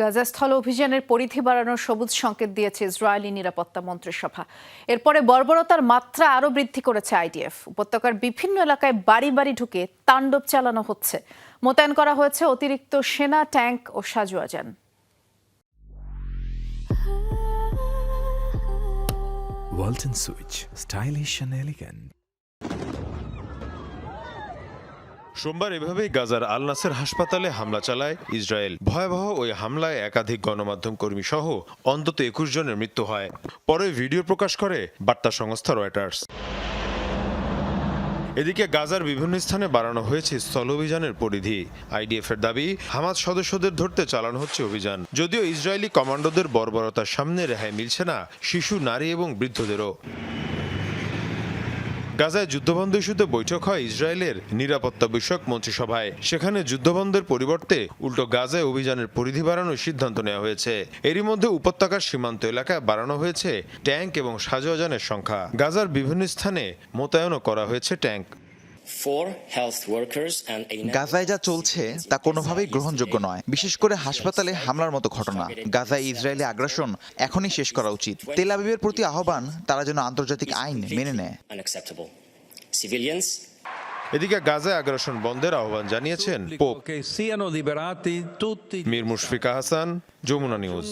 গাজা স্থল অভিযানের পরিধি বাড়ানোর সবুজ সংকেত দিয়েছে ইসরায়েলি নিরাপত্তা মন্ত্রিসভা। এরপরে বর্বরতার মাত্রা আরও বৃদ্ধি করেছে আইডিএফ। উপত্যকার বিভিন্ন এলাকায় বাড়ি বাড়ি ঢুকে তাণ্ডব চালানো হচ্ছে। মোতায়েন করা হয়েছে অতিরিক্ত সেনা ট্যাঙ্ক ও সাজোয়া যান Walton Switch, stylish and elegant. সোমবার এভাবেই গাজার আল নাসের হাসপাতালে হামলা চালায় ইসরায়েল। ভয়াবহ ওই হামলায় একাধিক গণমাধ্যম কর্মী সহ অন্তত একুশ জনের মৃত্যু হয়। পরে ভিডিও প্রকাশ করে বার্তা সংস্থা রয়টার্স। এদিকে গাজার বিভিন্ন স্থানে বাড়ানো হয়েছে স্থল অভিযানের পরিধি। আইডিএফ এর দাবি হামাজ সদস্যদের ধরতে চালানো হচ্ছে অভিযান। যদিও ইসরায়েলি কমান্ডোদের বর্বরতার সামনে রেহাই মিলছে না, শিশু, নারী এবং বৃদ্ধদেরও। গাজায় যুদ্ধবন্ধ ইস্যুতে বৈঠক হয় ইসরায়েলের নিরাপত্তা বিষয়ক মন্ত্রিসভায়। সেখানে যুদ্ধবন্ধের পরিবর্তে উল্টো গাজায় অভিযানের পরিধি বাড়ানোর সিদ্ধান্ত নেওয়া হয়েছে। এরই মধ্যে উপত্যকার সীমান্ত এলাকায় বাড়ানো হয়েছে ট্যাঙ্ক এবং সাজোয়াজানের সংখ্যা। গাজার বিভিন্ন স্থানে মোতায়েনও করা হয়েছে tank. For health workers and a গাজায় যা চলছে তা কোনোভাবেই গ্রহণযোগ্য নয়। বিশেষ করে হাসপাতালে হামলার মতো ঘটনা। গাজায় ইসরায়েলি আগ্রাসন এখনই শেষ করা উচিত। তেল আবিবের প্রতি আহ্বান তারা যেন আন্তর্জাতিক আইন মেনে নেয়। এদিকে গাজায় আগ্রাসন বন্ধের আহ্বান জানিয়েছেন পোপ মীর মুশফিকা হাসান যমুনা নিউজ